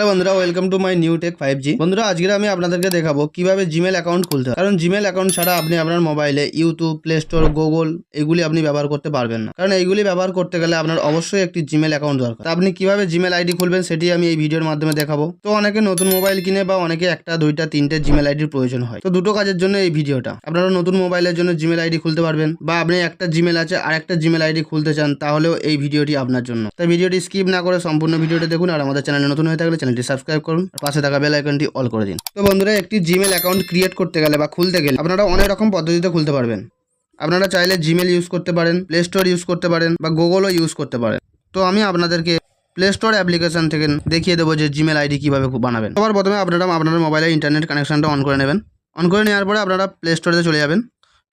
Hello বন্ধুরা welcome to my new tech five G বন্ধুরা আজকে আমি আপনাদেরকে দেখাবো কীভাবে জিমেল অ্যাকাউন্ট খুলতে হয়। কারণ জিমেল অ্যাকাউন্ট ছাড়া আপনি আপনার মোবাইলে ইউটিউব প্লে স্টোর গুগল এগুলি আপনি ব্যবহার করতে পারবেন না। কারণ এইগুলি ব্যবহার করতে গেলে আপনার অবশ্যই একটি জিমেল অ্যাকাউন্ট দরকার। আপনি কীভাবে জিমেল আইডি খুলবেন সেটি আমি এই ভিডিওর মাধ্যমে দেখাবো। তো অনেকে নতুন মোবাইল কিনে বা অনেকে একটা, দুইটা, তিনটে জিমেল আইডির প্রয়োজন হয়। তো দুটো কাজের জন্য এই ভিডিওটা। আপনারা নতুন মোবাইলের জন্য জিমেল আইডি খুলতে পারবেন বা আপনি একটা জিমেল আছে আর একটা জিমেল আইডি খুলতে চান, তাহলেও এই ভিডিওটি আপনার জন্য। তাই ভিডিওটি স্কিপ না করে সম্পূর্ণ ভিডিওটি দেখুন আর আমাদের চ্যানেলে নতুন হয়ে থাকলে চ্যানেলটি সাবস্ক্রাইব করুন পাশে থাকা বেল আইকনটি অল করে দিন। তো বন্ধুরা, একটি জিমেল অ্যাকাউন্ট ক্রিয়েট করতে গেলে বা খুলতে গেলে আপনারা অনেক রকম পদ্ধতিতে খুলতে পারবেন। আপনারা চাইলে জিমেল ইউজ করতে পারেন প্লে স্টোর ইউজ করতে পারেন বা গুগলও ইউজ করতে পারেন। তো আমি আপনাদেরকে প্লে স্টোর অ্যাপ্লিকেশন থেকে দেখিয়ে দেবো যে জিমেল আইডি কীভাবে বানাবেন। সবার প্রথমে আপনারা আপনার মোবাইলে ইন্টারনেট কানেকশনটা অন করে নেবেন। অন করে নেওয়ার পরে আপনারা প্লে স্টোরে চলে যাবেন।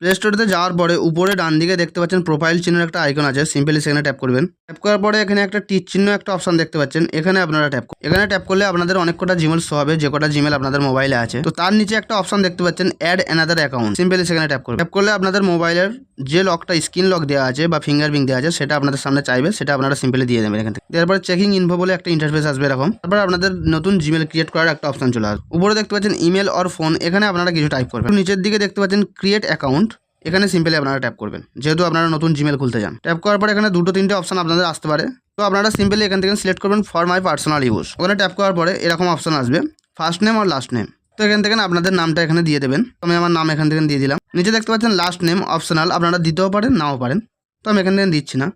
প্লে স্টোরেতে যাওয়ার পরে উপরে ডান দিকে দেখতে পাচ্ছেন প্রোফাইল চিহ্নের একটা আইকন আছে সিম্পলি সেখানে ট্যাপ করবেন। ট্যাপ করার পরে এখানে একটা টিচ চিহ্ন একটা অপশন দেখতে পাচ্ছেন, এখানে আপনারা ট্যাপ এখানে ট্যাপ করলে আপনাদের অনেক কটা জিমেল শো হবে, যে কটা জিমেল আপনাদের মোবাইলে আছে। তো তার নিচে একটা অপশন দেখতে পাচ্ছেন অ্যাড অ্যানাদার অ্যাকাউন্ট সিম্পলি সেখানে ট্যাপ করবেন। ট্যাপ করলে আপনাদের মোবাইলের যে লকটা স্ক্রিন লক দেওয়া আছে বা ফিঙ্গার প্রিন্ট দেওয়া আছে, সেটা আপনাদের সামনে চাইবে, সেটা আপনারা সিম্পলি দিয়ে দেবেন এখান থেকে। দেওয়ার পরে চেকিং ইনফো বলে একটা ইন্টারফেস আসবে এরকম। তারপর আপনাদের নতুন জিমেল ক্রিয়েট করার একটা অপশন চলে আসবে। উপরে দেখতে পাচ্ছেন ইমেল অর ফোন এখানে আপনারা কিছু টাইপ করবেন। নিচের দিকে দেখতে পাচ্ছেন ক্রিয়েট অ্যাকাউন্ট এখানে সিম্পলি আপনারা ট্যাপ করবেন। যেহেতু আপনারা নতুন জিমেল খুলতে যান। ট্যাপ করার পর এখানে দুটো তিনটে অপশন আপনাদের আসতে পারে। তো আপনারা সিম্পলি এখান থেকে সিলেক্ট করবেন ফর মাই পার্সোনাল ইউজ ওখানে ট্যাপ করার পরে এরকম অপশন আসবে ফার্স্ট নেম আর লাস্ট নেম তো এখান থেকে আপনাদের নামটা এখানে দিয়ে দেবেন। আমি আমার নাম এখান থেকে দিয়ে দিলাম। নিচে দেখতে পাচ্ছেন লাস্ট নেম অপশনাল আপনারা দিতেও পারেন, নাও পারেন। তো আমি এখান থেকে দিচ্ছি না।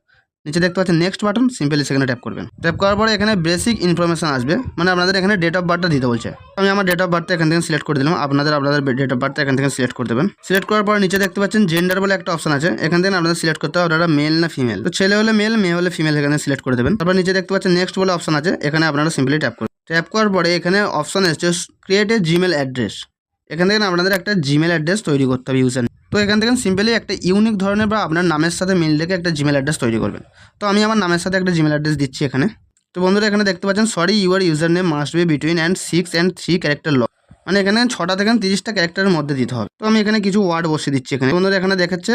নিচে দেখতে পাচ্ছেন নেক্সট বাটন সিম্পলি সেখানে ট্যাপ করবেন। ট্যাপ করার পরে এখানে বেসিক ইনফরমেশন আসবে। মানে আপনাদের এখানে ডেট অফ বার্থটা দিতে বলছে। আমি আমার ডেট অফ বার্থটা এখান থেকে সিলেক্ট করে দিলাম। আপনাদের আপনাদের ডেট অফ বার্থটা এখান থেকে সিলেক্ট করে দেবেন। সিলেক্ট করার পর নিচে দেখতে পাচ্ছেন জেন্ডার বলে একটা অপশন আছে। এখান থেকে আপনাদের সিলেক্ট করতে হবে আপনারা মেল না ফিমেল তো ছেলে হলে মেল মেয়ে হলে ফিমেল এখানে সিলেক্ট করে দেবেন। তারপর নিচে দেখতে পাচ্ছেন নেক্সট বলে অপশন আছে। এখানে আপনারা সিম্পলি ট্যাপ করবেন ট্যাপ করার পরে এখানে অপশন এসছে ক্রিয়েট এ জিমেল অ্যাড্রেস এখান থেকে আপনাদের একটা জিমেল অ্যাড্রেস তৈরি করতে হবে ইউজার তো এখান থেকে সিম্পলি একটা ইউনিক ধরনের বা আপনার নামের সাথে মিল রেখে একটা জিমেল অ্যাড্রেস তৈরি করবেন। তো আমি আমার নামের সাথে একটা জিমেল অ্যাড্রেস দিচ্ছি এখানে। তো বন্ধুরা, এখানে দেখতে পাচ্ছেন sorry your user name must be between and six and three character long মানে এখানে ছটা থেকে তিরিশটা ক্যারেক্টারের মধ্যে দিতে হবে। তো আমি এখানে কিছু ওয়ার্ড বসিয়ে দিচ্ছি এখানে। বন্ধুরা, এখানে দেখাচ্ছে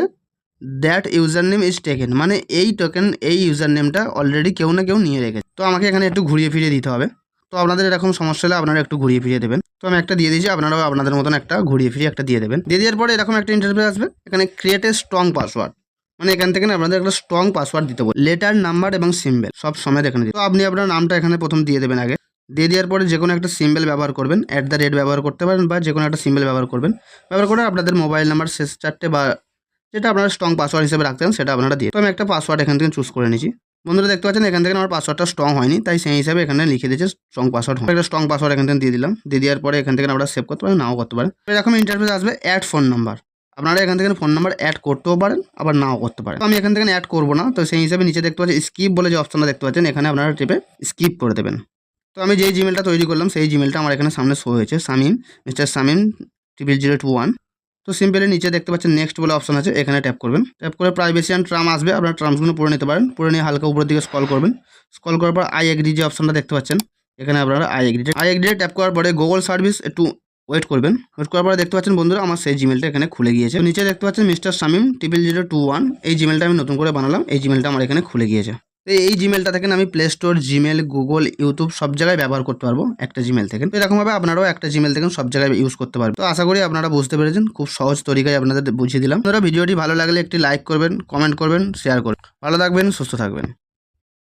that user name is taken মানে এই টোকেন এই ইউজার নেমটা অলরেডি কেউ না কেউ নিয়ে রেখেছে। তো আমাকে এখানে একটু ঘুরিয়ে ফিরিয়ে দিতে হবে। তো আপনাদের এরকম সমস্যা হলে আপনারা একটু ঘুরিয়ে ফিরিয়ে দেবেন। তো আমি একটা দিয়ে দিয়েছি, আপনারাও আপনাদের মতন একটা ঘুরিয়ে ফিরিয়ে একটা দিয়ে দেবেন। দিয়ে দেওয়ার পরে এরকম একটা ইন্টারভিউ আসবে, এখানে ক্রিয়েট এ স্ট্রং পাসওয়ার্ড মানে এখান থেকে আপনাদের একটা স্ট্রং পাসওয়ার্ড দিতে বলবে। লেটার নাম্বার এবং সিম্বল সব সময় এখানে তো আপনি আপনার নামটা এখানে প্রথম দিয়ে দেবেন আগে। দিয়ে দেওয়ার পরে যে কোনো একটা সিম্বল ব্যবহার করবেন অ্যাট দ্য রেট ব্যবহার করতে পারেন বা যে কোনো একটা সিম্বল ব্যবহার করবেন। ব্যবহার করে আপনাদের মোবাইল নাম্বার শেষ চারটে বা যেটা আপনারা স্ট্রং পাসওয়ার্ড হিসেবে রাখতেন সেটা আপনারা দিয়ে তো আমি একটা পাসওয়ার্ড এখান থেকে চুজ করে নিয়েছি। বন্ধুরা দেখতে পাচ্ছেন, এখান থেকে আমার পাসওয়ার্ডটা স্ট্রং হয়নি, তাই সেই হিসাবে এখানে লিখে দিয়েছে স্ট্রং পাসওয়ার্ড একটা স্ট্রং পাসওয়ার্ড এখান থেকে দিয়ে দিলাম, দিয়ে দেওয়ার পরে এখান থেকে আমরা সেভ করতে পারেন নাও করতে পারেন। এরকম ইন্টারফেস আসবে অ্যাড ফোন নাম্বার আপনারা এখান থেকে ফোন নাম্বার অ্যাড করতেও পারেন, আবার নাও করতে পারেন। আমি এখান থেকে অ্যাড করব না, তো সেই হিসাবে নিচে দেখতে পাচ্ছি স্কিপ বলে যে অপশনটা দেখতে পাচ্ছেন, এখানে আপনারা টিপে স্কিপ করে দেবেন। তো আমি যেই জিমেলটা তৈরি করলাম, সেই জিমেলটা আমার এখানে সামনে শো হয়েছে, Shamim mister Shamim triple zero two one তো সিম্পলি নিচে দেখতে পাচ্ছেন নেক্সট বলে অপশন আছে, এখানে ট্যাপ করবেন। ট্যাপ করে প্রাইভেসি অ্যান্ড ট্রাম আসবে, আপনার ট্রামসগুলো পড়ে নিতে পারেন। পড়ে নিয়ে হালকা উপরের দিকে স্কল করবেন। স্কল করার পর আই এগ্রি যে অপশনটা দেখতে পাচ্ছেন, এখানে আপনারা I agree I agree tap করার পরে গুগল সার্ভিস একটু ওয়েট করবেন। ওয়েট করার পরে দেখতে পাচ্ছেন বন্ধুরা, আমার সেই জিমেলটা এখানে খুলে গিয়েছে। নিচে দেখতে পাচ্ছেন mister Shamim triple zero two one এই জিমেলটা আমি নতুন করে বানালাম, এই জিমেলটা আমার এখানে খুলে গিয়েছে। তো এই জিমেলটা থেকে আমি Play Store Gmail Google YouTube সব জায়গায় ব্যবহার করতে পারব, একটা জিমেল থেকে। তো এরকমভাবে আপনারাও একটা জিমেল থেকে সব জায়গায় ইউজ করতে পারবেন। তো আশা করি আপনারা বুঝতে পেরেছেন, খুব সহজ তরিকায় আপনাদের বুঝিয়ে দিলাম। আপনারা ভিডিওটি ভালো লাগলে একটি লাইক করবেন কমেন্ট করবেন শেয়ার করবেন। ভালো থাকবেন, সুস্থ থাকবেন।